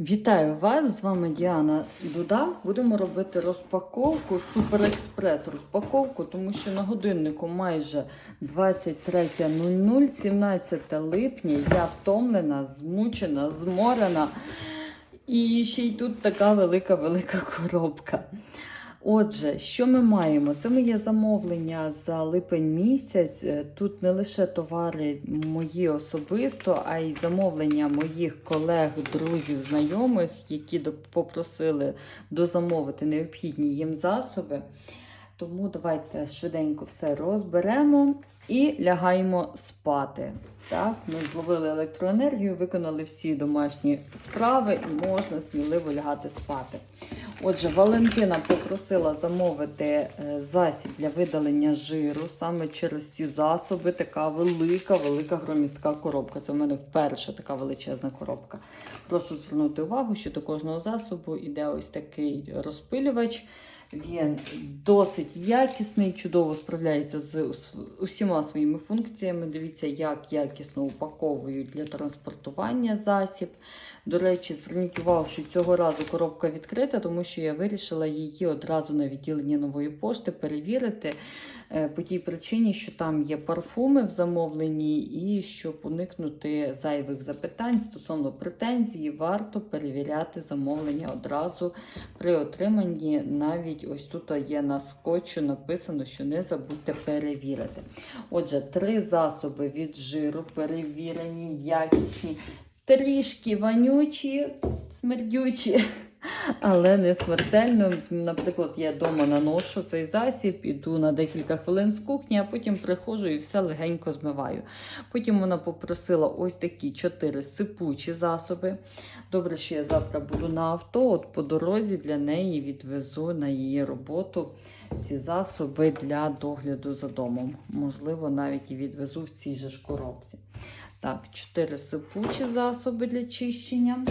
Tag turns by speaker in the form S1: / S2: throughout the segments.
S1: Вітаю вас! З вами Діана Дуда. Будемо робити розпаковку, суперекспрес розпаковку, тому що на годиннику майже 23.00, 17 липня. Я втомлена, змучена, зморена. І ще й тут така велика-велика коробка. Отже, що ми маємо? Це моє замовлення за липень місяць. Е, Тут не лише товари мої особисто, а й замовлення моїх колег, друзів, знайомих, які попросили дозамовити необхідні їм засоби. Тому давайте швиденько все розберемо і лягаємо спати. Так, ми зловили електроенергію, виконали всі домашні справи і можна сміливо лягати спати. Отже, Валентина попросила замовити е, засіб для видалення жиру саме через ці засоби. Така велика, велика громістка коробка. Це в мене вперше така величезна коробка. Прошу звернути увагу, що до кожного засобу йде ось такий розпилювач. Він досить якісний, чудово справляється з усіма своїми функціями. Дивіться, як якісно упаковують для транспортування засіб. До речі, зверніть увагу, що цього разу коробка відкрита, тому що я вирішила її одразу на відділенні нової пошти перевірити е, по тій причині, що там є парфуми в замовленні, і щоб уникнути зайвих запитань стосовно претензій, варто перевіряти замовлення одразу при отриманні. Навіть ось тут є на скотчу написано, що не забудьте перевірити. Отже, три засоби від жиру перевірені, якісні, трішки вонючі, смердючі. Але не смертельно. Наприклад, я вдома наношу цей засіб, іду на декілька хвилин з кухні, а потім приходжу і все легенько змиваю. Потім вона попросила ось такі чотири сипучі засоби. Добре, що я завтра буду на авто, от по дорозі для неї відвезу на її роботу ці засоби для догляду за домом. Можливо, навіть і відвезу в цій же ж коробці. Так, чотири сипучі засоби для чищення.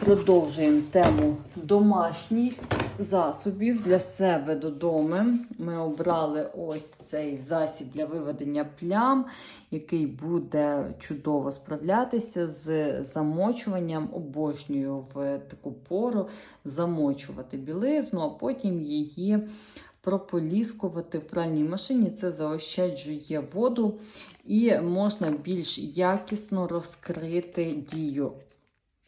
S1: Продовжуємо тему домашніх засобів для себе додому. Ми обрали ось цей засіб для виведення плям, який буде чудово справлятися з замочуванням. Обожнюю в таку пору замочувати білизну, а потім її прополіскувати в пральній машині. Це заощаджує воду і можна більш якісно розкрити дію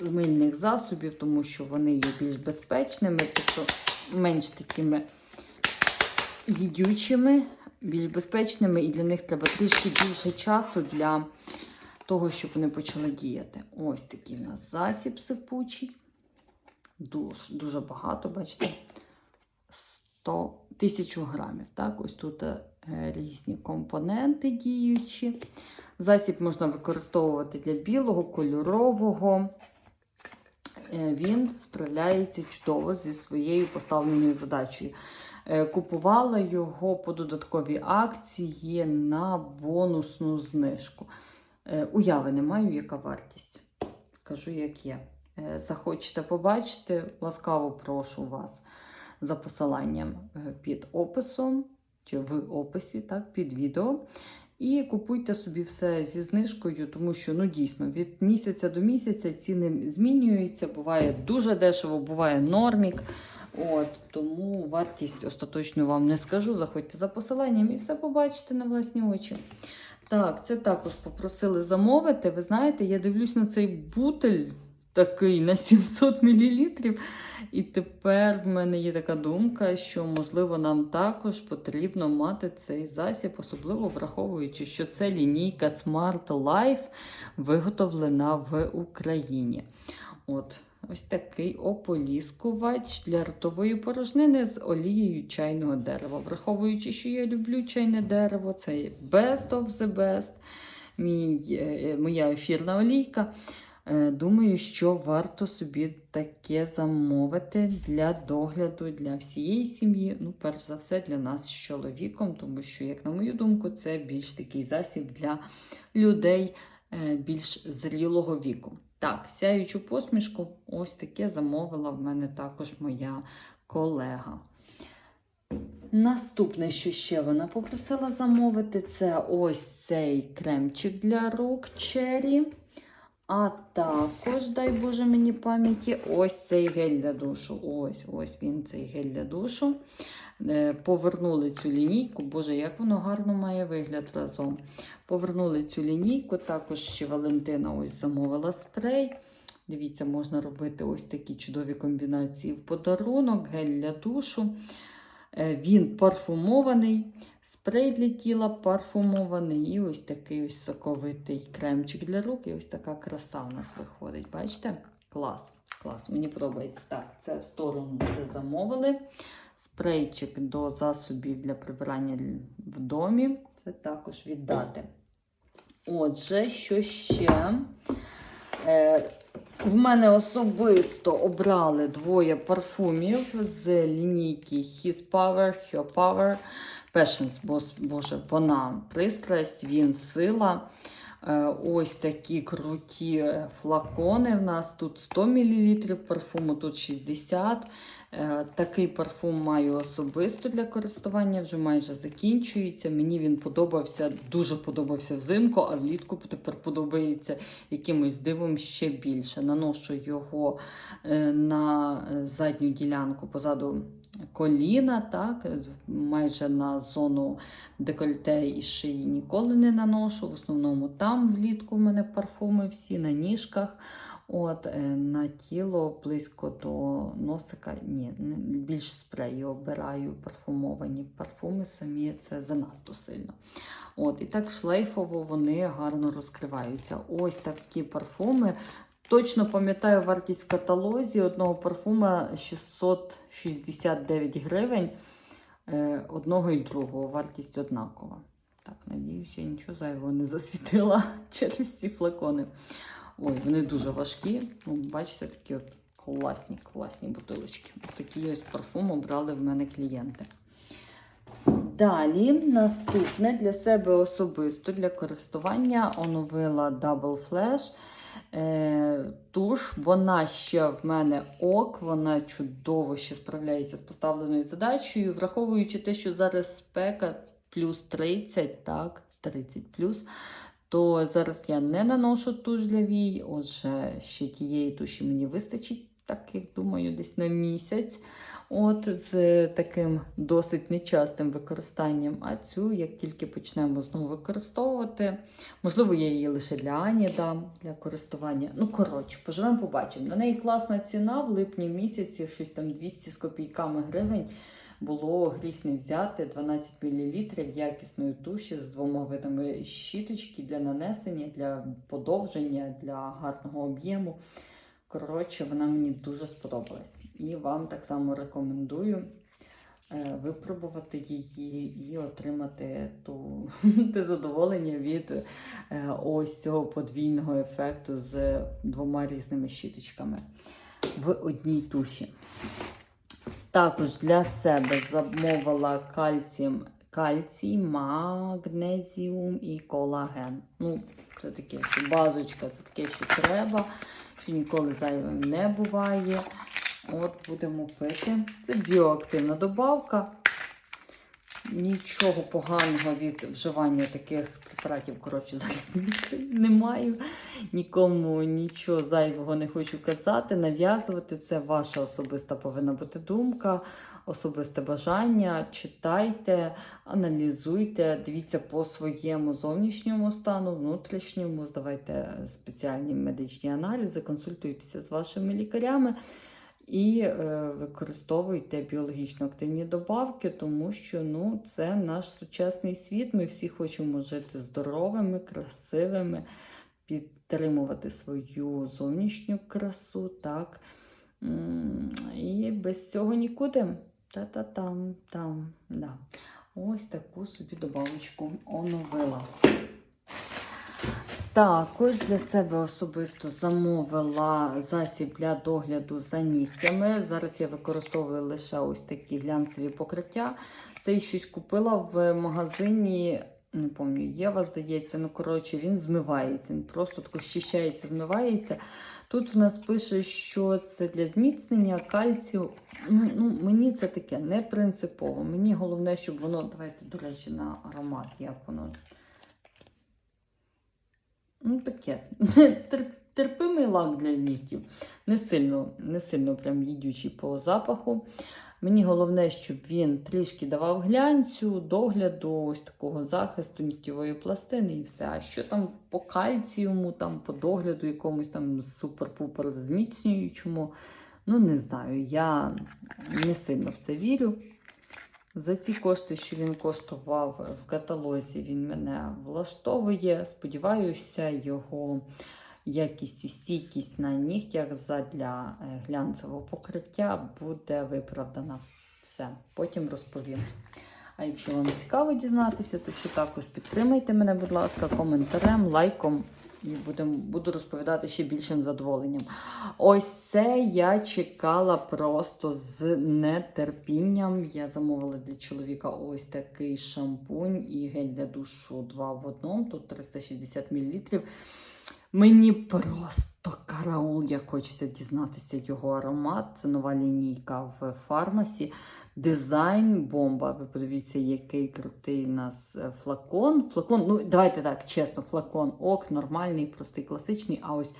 S1: мильних засобів, тому що вони є більш безпечними, тобто менш такими їдючими, більш безпечними, і для них треба трішки більше часу для того, щоб вони почали діяти. Ось такий у нас засіб сипучий. Дуже, дуже багато, бачите, 100 тисячу грамів. Так? Ось тут е, різні компоненти діючі. Засіб можна використовувати для білого, кольорового. Е, Він справляється чудово зі своєю поставленою задачею. Е, Купувала його по додатковій акції на бонусну знижку. Е, Уяви не маю, яка вартість. Кажу, як є. Захочете побачити, ласкаво прошу вас за посиланням під описом чи в описі, так, під відео. І купуйте собі все зі знижкою, тому що ну дійсно від місяця до місяця ціни змінюються. Буває дуже дешево, буває нормік. От тому вартість остаточно вам не скажу. Заходьте за посиланням і все побачите на власні очі. Так, це також попросили замовити. Ви знаєте, я дивлюсь на цей бутель такий на 700 мл. І тепер в мене є така думка, що можливо нам також потрібно мати цей засіб, особливо враховуючи, що це лінійка Smart Life виготовлена в Україні. От. Ось такий ополіскувач для ротової порожнини з олією чайного дерева. Враховуючи, що я люблю чайне дерево, це best of the best, мій, е, моя ефірна олійка. Е, Думаю, що варто собі таке замовити для догляду для всієї сім'ї. Ну, перш за все, для нас з чоловіком, тому що, як на мою думку, це більш такий засіб для людей е, більш зрілого віку. Так, сяючу посмішку, ось таке замовила в мене також моя колега. Наступне, що ще вона попросила замовити, це ось цей кремчик для рук Cherry. А також, дай Боже мені пам'яті, ось цей гель для душу. Ось ось він цей гель для душу. Е, Повернули цю лінійку. Боже, як воно гарно має вигляд разом. Повернули цю лінійку. Також ще Валентина ось замовила спрей. Дивіться, можна робити ось такі чудові комбінації в подарунок, гель для душу. Е, Він парфумований. Спрей для тіла парфумований і ось такий ось соковитий кремчик для рук. І ось така краса в нас виходить. Бачите? Клас. Клас, мені подобається. Так, це в сторону вже замовили. Спрейчик до засобів для прибирання в домі. Це також віддати. Отже, що ще? Е, в мене особисто обрали двоє парфумів з лінійки His Power, Her Power. Бо, боже, вона пристрасть, він сила. Е, Ось такі круті е, флакони. В нас тут 100 мл парфуму, тут 60 Е, Такий парфум маю особисто для користування, вже майже закінчується. Мені він подобався, дуже подобався взимку, а влітку тепер подобається якимось дивом ще більше. Наношу його на задню ділянку позаду коліна, так, майже на зону декольте і шиї ніколи не наношу. В основному там влітку в мене парфуми всі на ніжках. От, е, На тіло близько до носика, ні, більш спреї обираю парфумовані парфуми самі, це занадто сильно. От, І так шлейфово вони гарно розкриваються. Ось такі парфуми. Точно пам'ятаю вартість в каталозі одного парфума 669 гривень. Е, Одного і другого вартість однакова. Так, надіюся, я нічого зайвого не засвітила через ці флакони. Ой, вони дуже важкі. Ну, бачите, такі от класні, класні бутилочки. Такі ось парфум обрали в мене клієнти. Далі, наступне для себе особисто для користування оновила Double Flash. Е, туш, вона ще в мене ок, вона чудово ще справляється з поставленою задачею, враховуючи те, що зараз спека плюс 30, так, 30 плюс, то зараз я не наношу туш для вій, отже, ще тієї туші мені вистачить, так як думаю, десь на місяць. От з таким досить нечастим використанням. А цю, як тільки почнемо знову використовувати, можливо, я її лише для Ані дам для користування. Ну, коротше, поживемо, побачимо. На неї класна ціна в липні місяці, щось там 200 з копійками гривень. Було гріх не взяти 12 мл якісної туші з двома видами щіточки для нанесення, для подовження, для гарного об'єму. Коротше, вона мені дуже сподобалась. І вам так само рекомендую е, випробувати її і отримати ту, те задоволення від е, ось цього подвійного ефекту з двома різними щіточками в одній туші. Також для себе замовила кальцієм, кальцій, магнезіум і колаген. Ну, це таке, базочка, це таке, що треба, що ніколи зайвим не буває. От будемо пити. Це біоактивна добавка. Нічого поганого від вживання таких препаратів, коротше, зараз не маю. Нікому нічого зайвого не хочу казати, нав'язувати. Це ваша особиста повинна бути думка, особисте бажання. Читайте, аналізуйте, дивіться по своєму зовнішньому стану, внутрішньому, здавайте спеціальні медичні аналізи, консультуйтеся з вашими лікарями. І е, використовуйте біологічно активні добавки, тому що ну, це наш сучасний світ. Ми всі хочемо жити здоровими, красивими, підтримувати свою зовнішню красу. так. І без цього нікуди. Та-та-там, там, да. Ось таку собі добавочку оновила. Також для себе особисто замовила засіб для догляду за нігтями. Зараз я використовую лише ось такі глянцеві покриття. Це щось купила в магазині, не пам'ятаю, Єва, здається, ну коротше, він змивається. Він просто тако щищається, змивається. Тут в нас пише, що це для зміцнення кальцію. Ну, ну, Мені це таке не принципово. Мені головне, щоб воно, давайте, до речі, на аромат, як воно. Ну, таке. терпимий лак для нігтів. Не сильно, не сильно прям їдючий по запаху. Мені головне, щоб він трішки давав глянцю, догляду, ось такого захисту нігтєвої пластини і все. А що там по кальціуму, там по догляду якомусь там супер-пупер зміцнюючому, ну не знаю. Я не сильно в це вірю. За ці кошти, що він коштував в каталозі, він мене влаштовує. Сподіваюся, його якість і стійкість на нігтях задля е, глянцевого покриття буде виправдана. Все, потім розповім. А якщо вам цікаво дізнатися, то що також підтримайте мене, будь ласка, коментарем, лайком. І будем, буду розповідати ще більшим задоволенням. Ось це я чекала просто з нетерпінням. Я замовила для чоловіка ось такий шампунь і гель для душу 2 в одному, тут 360 мл. Мені просто караул, як хочеться дізнатися його аромат. Це нова лінійка в фармасі. Дизайн бомба. Ви подивіться, який крутий у нас е, флакон. Флакон, ну давайте так, чесно, флакон ок, нормальний, простий, класичний. А ось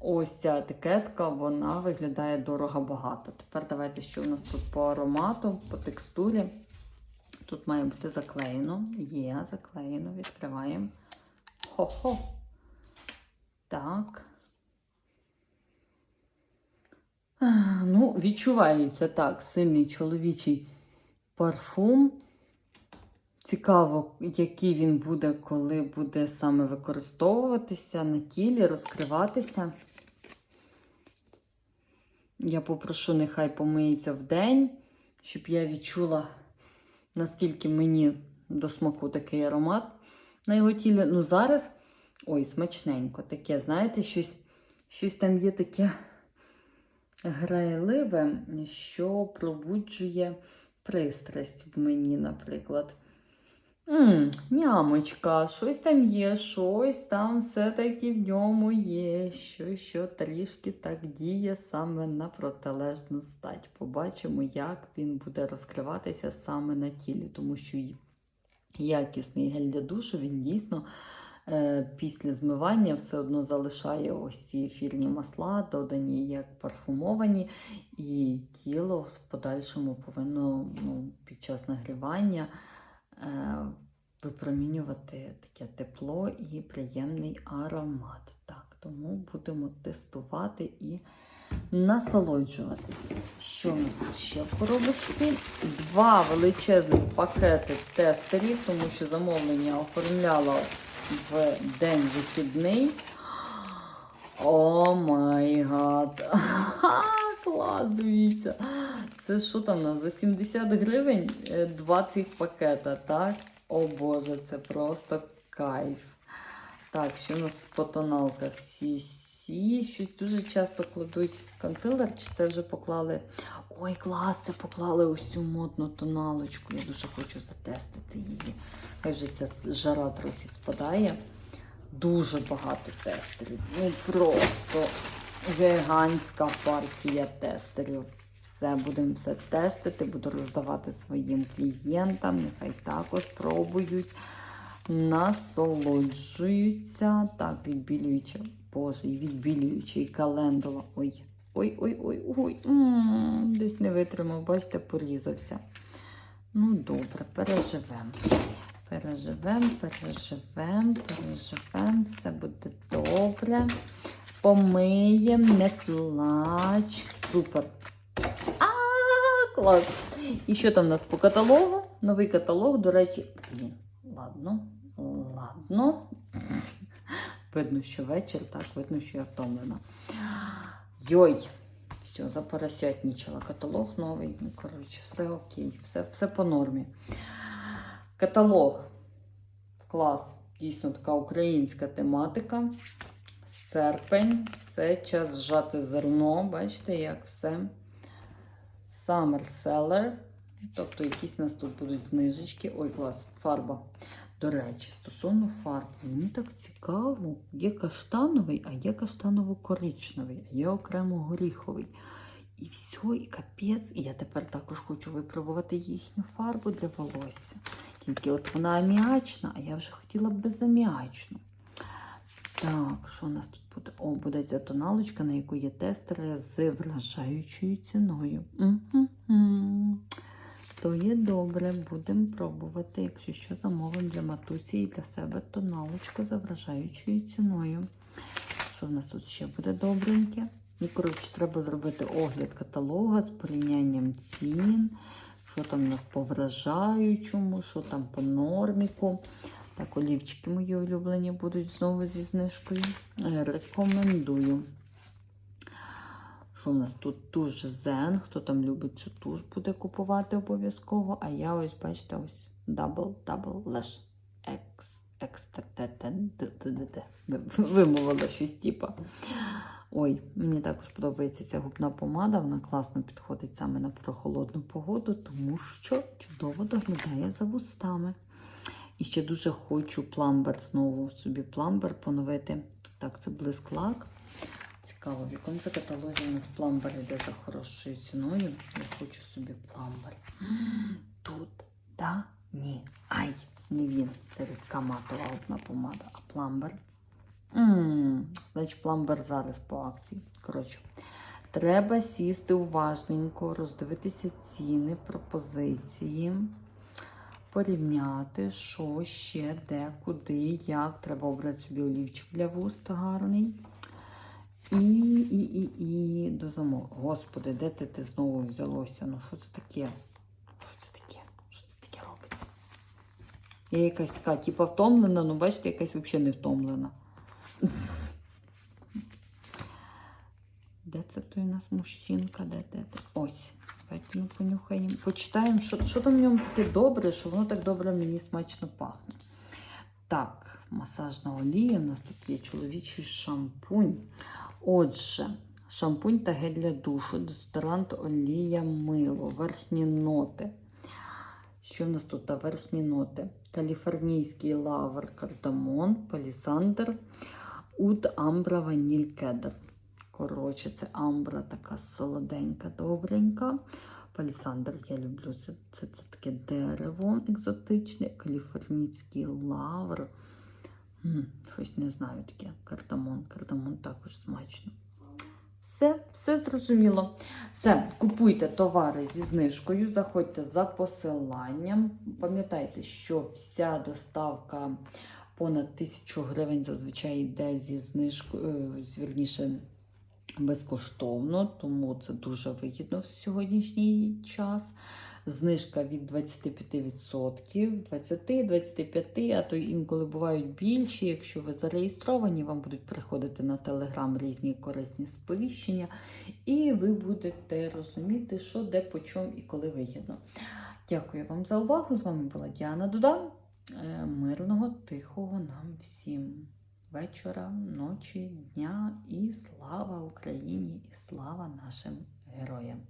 S1: ось ця етикетка, вона виглядає дорого багато. Тепер давайте, що у нас тут по аромату, по текстурі. Тут має бути заклеєно. Є, заклеєно, відкриваємо. Хо-хо. Так. Ну, відчувається так, сильний чоловічий парфум. Цікаво, який він буде, коли буде саме використовуватися на тілі, розкриватися. Я попрошу, нехай помиється в день, щоб я відчула, наскільки мені до смаку такий аромат на його тілі. Ну, зараз, ой, смачненько таке, знаєте, щось, щось там є таке грайливе, що пробуджує пристрасть в мені, наприклад. Мм, нямочка, щось там є, щось там все-таки в ньому є, що, що трішки так діє саме на протилежну стать. Побачимо, як він буде розкриватися саме на тілі, тому що якісний гель для душу, він дійсно після змивання все одно залишає ось ці ефірні масла, додані як парфумовані, і тіло в подальшому повинно ну, під час нагрівання е, випромінювати таке тепло і приємний аромат. Так, тому будемо тестувати і насолоджуватися. Що у нас ще в? Два величезних пакети тестерів, тому що замовлення оформляла в день вихідний. О май гад! Клас, дивіться. Це що там у нас? За 70 гривень е, два цих пакета, так? О Боже, це просто кайф. Так, що у нас по тоналках? CC. Щось дуже часто кладуть консилер, чи це вже поклали. Ой, клас, це поклали ось цю модну тоналочку. Я дуже хочу затестити її. Хай вже ця жара трохи спадає. Дуже багато тестерів. Ну просто гігантська партія тестерів. Все, будемо все тестити, буду роздавати своїм клієнтам. Нехай також пробують, насолоджуються. Так, відбілюючи, боже, і відбілюючий календула. Ой, ой, ой, ой, ой. Десь не витримав, бачите, порізався. Ну, добре, переживемо. Переживемо, переживемо, переживемо, все буде добре. Помиємо, не плач. Супер. А, клас. І що там у нас по каталогу? Новий каталог, до речі, ладно, ладно. Видно, що вечір, так, видно, що я втомлена. Йой, все, запоросятнічала. Каталог новий. Ну, коротше, все окей, все, все по нормі. Каталог. Клас. Дійсно така українська тематика. Серпень, все, час зжати зерно. Бачите, як все. Summer Seller. Тобто якісь у нас тут будуть знижечки. Ой, клас, фарба. До речі, стосовно фарб, мені так цікаво, є каштановий, а є каштаново-коричневий, а є окремо горіховий. І все, і капець. І я тепер також хочу випробувати їхню фарбу для волосся. Тільки от вона аміачна, а я вже хотіла б безаміачну. Так, що у нас тут буде? О, буде ця тоналочка, на яку є тестери з вражаючою ціною. Мгм. То є добре, будемо пробувати. Якщо що, замовимо для матусі і для себе тоналочку за вражаючою ціною. Що в нас тут ще буде добреньке? Ну, коротше, треба зробити огляд каталога з порівнянням цін, що там у нас по вражаючому, що там по норміку. Так, олівчики мої улюблені будуть знову зі знижкою. Е, Рекомендую. Що в нас тут туш Zen. Хто там любить цю туш, буде купувати обов'язково. А я ось, бачите, ось Double Double Lash X. X Вимовила щось типа. Ой, мені також подобається ця губна помада. Вона класно підходить саме на прохолодну погоду, тому що чудово доглядає за вустами. І ще дуже хочу пламбер знову собі пламбер поновити. Так, це блисклак. Цікаво, в якому це каталозі у нас пламбер йде за хорошою ціною. Я хочу собі пламбер. Тут, да, ні. Ай, не він. Це рідка матова одна помада, а пламбер. Значить, пламбер зараз по акції. Коротше, треба сісти уважненько, роздивитися ціни, пропозиції, порівняти, що ще, де, куди, як. Треба обрати собі олівчик для вуст гарний. І, і, і, і до замову. Господи, де ти, ти знову взялося? Ну, що це таке? Що це таке? Що це таке робиться? Я якась така, типа, втомлена, ну бачите, якась взагалі не втомлена. Де це той у нас мужчинка? Де, де, де? Ось. Давайте ми понюхаємо. Почитаємо, що, що там в ньому таке добре, що воно так добре мені смачно пахне. Так, масажна олія. У нас тут є чоловічий шампунь. Отже, шампунь та гель для душу, дезодорант, олія, мило, верхні ноти. Що в нас тут? Верхні ноти? Каліфорнійський лавр, кардамон, палісандр, ут, амбра, ваніль, кедр. Коротше, це амбра така солоденька, добренька. Палісандр я люблю. Це, це, це таке дерево екзотичне, каліфорнійський лавр. Щось не знаю таке. Кардамон. Кардамон також смачно. Все, все зрозуміло. Все, купуйте товари зі знижкою, заходьте за посиланням. Пам'ятайте, що вся доставка понад 1000 гривень зазвичай йде зі знижкою, е, вірніше, безкоштовно, тому це дуже вигідно в сьогоднішній час. Знижка від 25%, 20-25%, а то інколи бувають більші. Якщо ви зареєстровані, вам будуть приходити на телеграм різні корисні сповіщення, і ви будете розуміти, що де, по чому і коли вигідно. Дякую вам за увагу. З вами була Діана Дуда. Е, Мирного, тихого нам всім вечора, ночі, дня і слава Україні, і слава нашим героям!